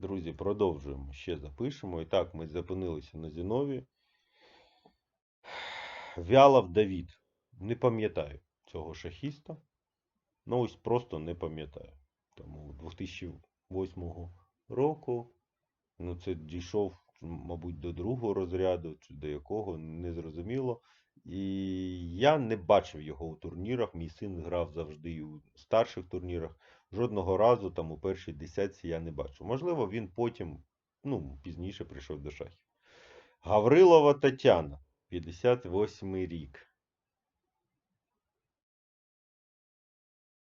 Друзі, продовжуємо. Ще запишемо. І так, ми зупинилися на Зінові. Вялов Давід. Не пам'ятаю цього шахіста. Ну, ось просто не пам'ятаю. Тому 2008 року, ну, це дійшов, мабуть, до другого розряду, чи до якого, не зрозуміло. І я не бачив його у турнірах. Мій син грав завжди у старших турнірах. Жодного разу там у першій десятці я не бачу. Можливо, він потім, ну, пізніше прийшов до шахів. Гаврилова Тетяна, 58 рік.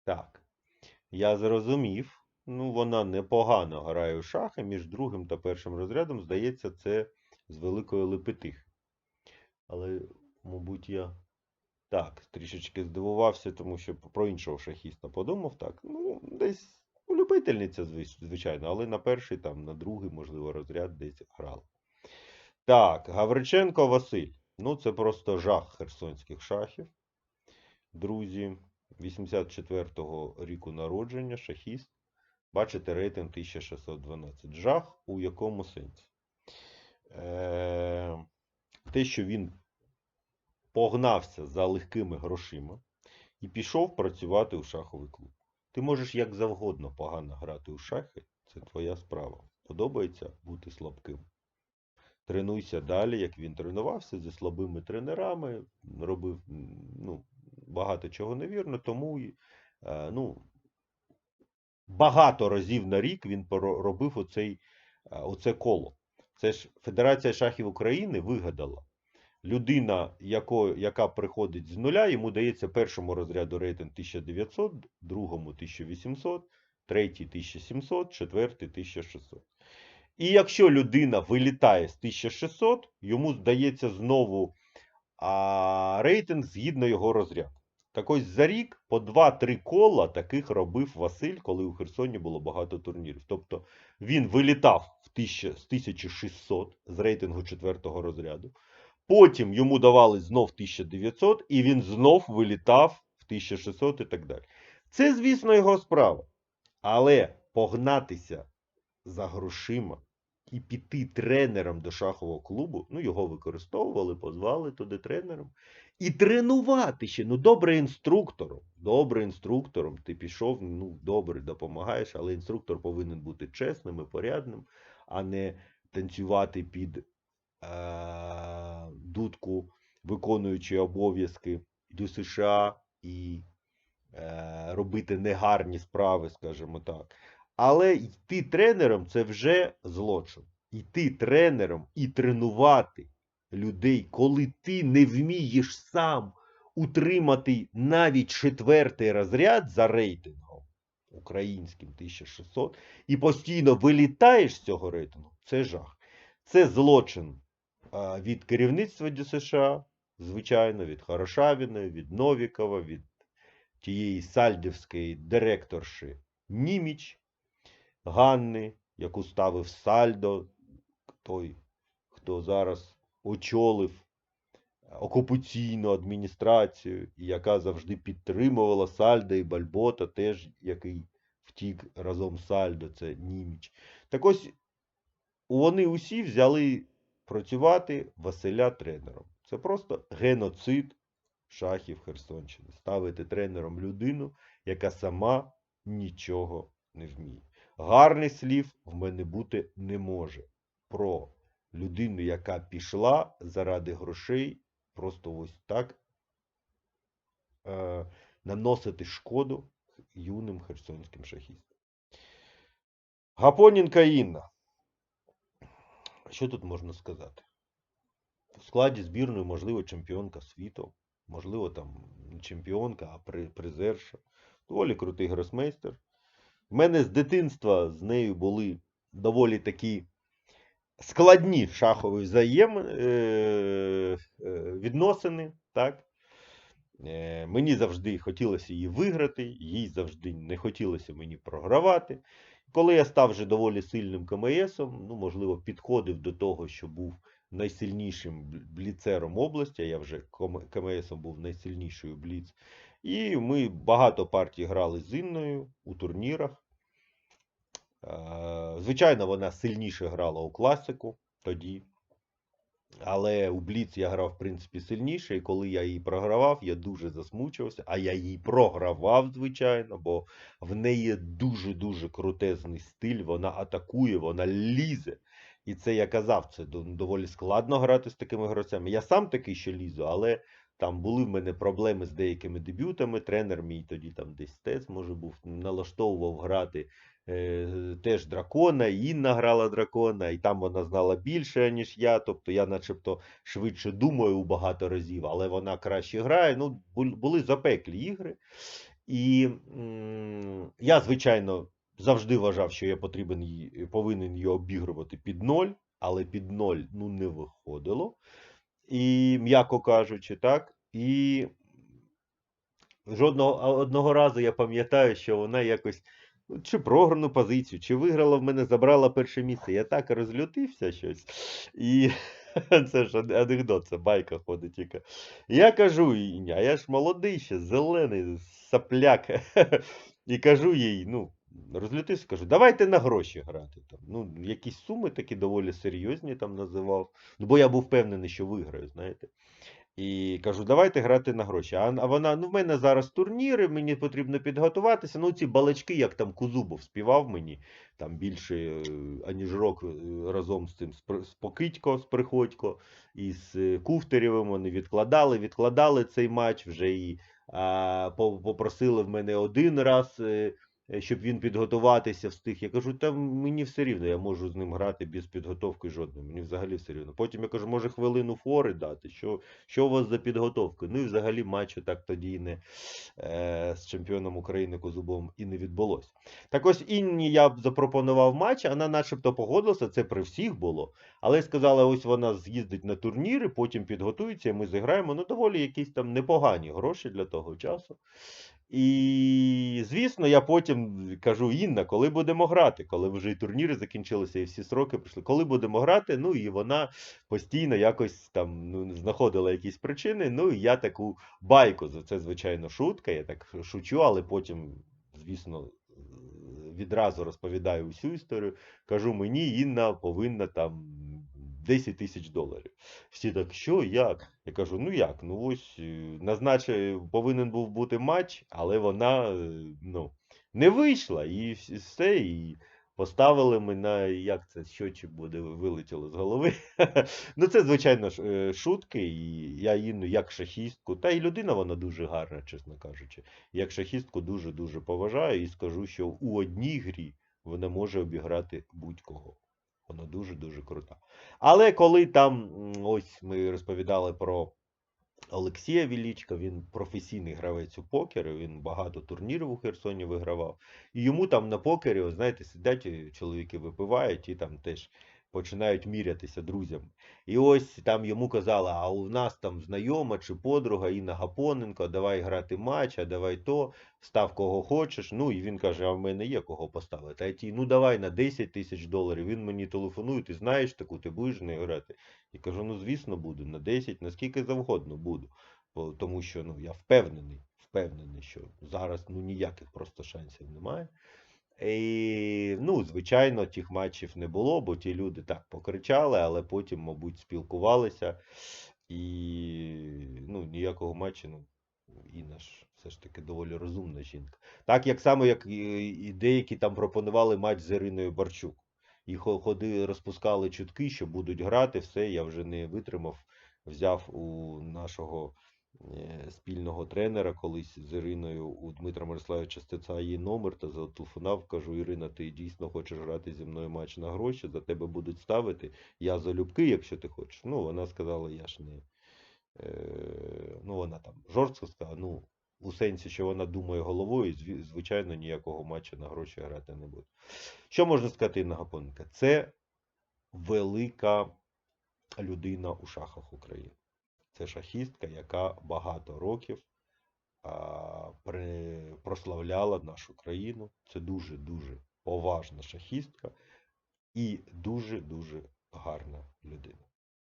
Так. Я зрозумів. Ну, вона непогано грає у шахи. Між другим та першим розрядом, здається, це з великої лепетихи. Але, мабуть, я так, трішечки здивувався, тому що про іншого шахіста подумав. Так, ну, десь любительниця, звичайно, але на перший, там, на другий, можливо, розряд десь грала. Так, Гавриченко Василь. Ну, це просто жах херсонських шахів. Друзі, 84-го ріку народження, шахіст. Бачите, рейтинг 1612. Жах у якому сенсі? Е, те, що він погнався за легкими грошима і пішов працювати у шаховий клуб. Ти можеш як завгодно погано грати у шахи, це твоя справа. Подобається бути слабким. Тренуйся далі, як він тренувався зі слабими тренерами, робив ну, багато чого невірно, тому е, ну, багато разів на рік він робив оцей, е, оце коло. Це ж Федерація шахів України вигадала. Людина, яко, яка приходить з нуля, йому дається першому розряду рейтинг 1900, другому 1800, третій 1700, четвертий 1600. І якщо людина вилітає з 1600, йому здається знову а, рейтинг згідно його розряду. Так ось за рік по 2-3 кола таких робив Василь, коли у Херсоні було багато турнірів. Тобто він вилітав в 1000, з 1600 з рейтингу 4 розряду. Потім йому давали знов 1900, і він знов вилітав в 1600 і так далі. Це, звісно, його справа. Але погнатися за грошима і піти тренером до шахового клубу, ну його використовували, позвали туди тренером. І тренувати ще, ну добре інструктором. Добре інструктором. Ти пішов, ну добре, допомагаєш, але інструктор повинен бути чесним і порядним, а не танцювати під е, дудку, виконуючи обов'язки до США і е, робити негарні справи, скажімо так. Але йти тренером це вже злочин. Йти тренером і тренувати людей, коли ти не вмієш сам утримати навіть четвертий розряд за рейтингом українським 1600 і постійно вилітаєш з цього рейтингу, це жах. Це злочин від керівництва ДСШ, звичайно, від Хорошавіної, від Новікова, від тієї сальдівської директорши Німіч, Ганни, яку ставив Сальдо, той, хто зараз очолив окупаційну адміністрацію, яка завжди підтримувала Сальдо і Бальбота, теж який втік разом з Сальдо, це Німіч. Так ось вони усі взяли працювати Василя тренером. Це просто геноцид шахів Херсонщини. Ставити тренером людину, яка сама нічого не вміє. Гарних слів в мене бути не може. Про людину, яка пішла заради грошей, просто ось так е, наносити шкоду юним херсонським шахістам. Гапонінка Інна. Що тут можна сказати? В складі збірної, можливо, чемпіонка світу, можливо, там не чемпіонка, а при- призерша. Доволі крутий гросмейстер. В мене з дитинства з нею були доволі такі складні шахові взаєм... е... е, відносини. Так? Е, Мені завжди хотілося її виграти, їй завжди не хотілося мені програвати. Коли я став вже доволі сильним КМСом, ну, можливо, підходив до того, що був найсильнішим бліцером області, я вже КМСом був найсильнішою бліц. І ми багато партій грали з Інною у турнірах. Е, Звичайно, вона сильніше грала у класику тоді. Але у Бліц я грав, в принципі, сильніше, і коли я її програвав, я дуже засмучувався, а я її програвав, звичайно, бо в неї дуже-дуже крутезний стиль, вона атакує, вона лізе. І це я казав, це доволі складно грати з такими гравцями. Я сам такий ще лізу, але там були в мене проблеми з деякими дебютами. Тренер мій тоді там десь тец, може був, налаштовував грати е, теж дракона, і Інна грала дракона, і там вона знала більше, ніж я. Тобто я начебто швидше думаю багато разів, але вона краще грає. Ну, були запеклі ігри. І я, звичайно, завжди вважав, що я потрібен повинен її обігрувати під ноль, але під ноль ну, не виходило. І, м'яко кажучи, так. І жодного одного разу я пам'ятаю, що вона якось ну, чи програну позицію, чи виграла в мене, забрала перше місце. Я так розлютився щось. І це ж анекдот, це байка ходить тільки. Я кажу їй, а я ж молодий ще, зелений, сапляк. І кажу їй, ну, розлютився, кажу, давайте на гроші грати. Там. Ну, якісь суми такі доволі серйозні там називав. Ну, бо я був впевнений, що виграю, знаєте. І кажу, давайте грати на гроші. А, а вона, ну в мене зараз турніри, мені потрібно підготуватися. Ну, ці балачки, як там Кузубов співав мені, там більше, е, аніж рок е, разом з цим з Покидько, з Приходько і з е, Кухтарєвим вони відкладали, відкладали цей матч вже і а, попросили в мене один раз. Е, Щоб він підготуватися встиг. Я кажу, та мені все рівно, я можу з ним грати без підготовки жодної. Мені взагалі все рівно. Потім я кажу, може хвилину фори дати. Що, що у вас за підготовка? Ну і взагалі матчу так тоді не е, з чемпіоном України Козубом і не відбулося. Так ось Інні я запропонував матч, вона начебто погодилася, це при всіх було. Але сказала, ось вона з'їздить на турніри, потім підготується, і ми зіграємо. Ну, доволі якісь там непогані гроші для того часу. І, звісно, я потім кажу, Інна, коли будемо грати, коли вже і турніри закінчилися, і всі сроки прийшли, коли будемо грати, ну і вона постійно якось там ну, знаходила якісь причини. Ну і я таку байку, це, звичайно, шутка, я так шучу, але потім, звісно, відразу розповідаю всю історію. Кажу, мені Інна повинна там 10 тисяч доларів. Всі так, що, як? Я кажу, ну як? Ну ось е, назначе повинен був бути матч, але вона е, ну, не вийшла. І все, і поставили мене, як це щочі буде вилетіло з голови. Ну, це, звичайно, е, шутки, і я Інну як шахістку, та й людина вона дуже гарна, чесно кажучи. Як шахістку дуже-дуже поважаю і скажу, що у одній грі вона може обіграти будь-кого. Вона дуже-дуже крута. Але коли там, ось ми розповідали про Олексія Вілічка, він професійний гравець у покер, він багато турнірів у Херсоні вигравав. І йому там на покері, ось, знаєте, сидять е, чоловіки випивають і там теж починають мірятися друзями. І ось там йому казали, а у нас там знайома чи подруга Інна Гапоненко, давай грати матч, а давай то, став кого хочеш. Ну і він каже, а в мене є кого поставити. А ті, ну давай на 10 тисяч доларів. Він мені телефонує, ти знаєш таку, ти будеш не грати. Я кажу, ну звісно, буду на 10, наскільки завгодно буду. Тому що ну, я впевнений, впевнений, що зараз ну, ніяких просто шансів немає. І, ну, звичайно, тих матчів не було, бо ті люди так покричали, але потім, мабуть, спілкувалися. І ну, ніякого матчу, ну, Інна ж все ж таки доволі розумна жінка. Так як само, як і, деякі там пропонували матч з Іриною Барчук. І ходи, розпускали чутки, що будуть грати, все, я вже не витримав, взяв у нашого спільного тренера колись з Іриною у Дмитра Мирославовича Стеця її номер та зателефонував, кажу, Ірина, ти дійсно хочеш грати зі мною матч на гроші, за тебе будуть ставити. Я залюбки, якщо ти хочеш. Ну, вона сказала, я ж не. Е, ну, вона там жорстко сказала, ну, у сенсі, що вона думає головою, звичайно, ніякого матчу на гроші грати не буде. Що можна сказати Інна Гапоненка? Це велика людина у шахах України. Це шахістка, яка багато років а, при, прославляла нашу країну. Це дуже-дуже поважна шахістка і дуже-дуже гарна людина.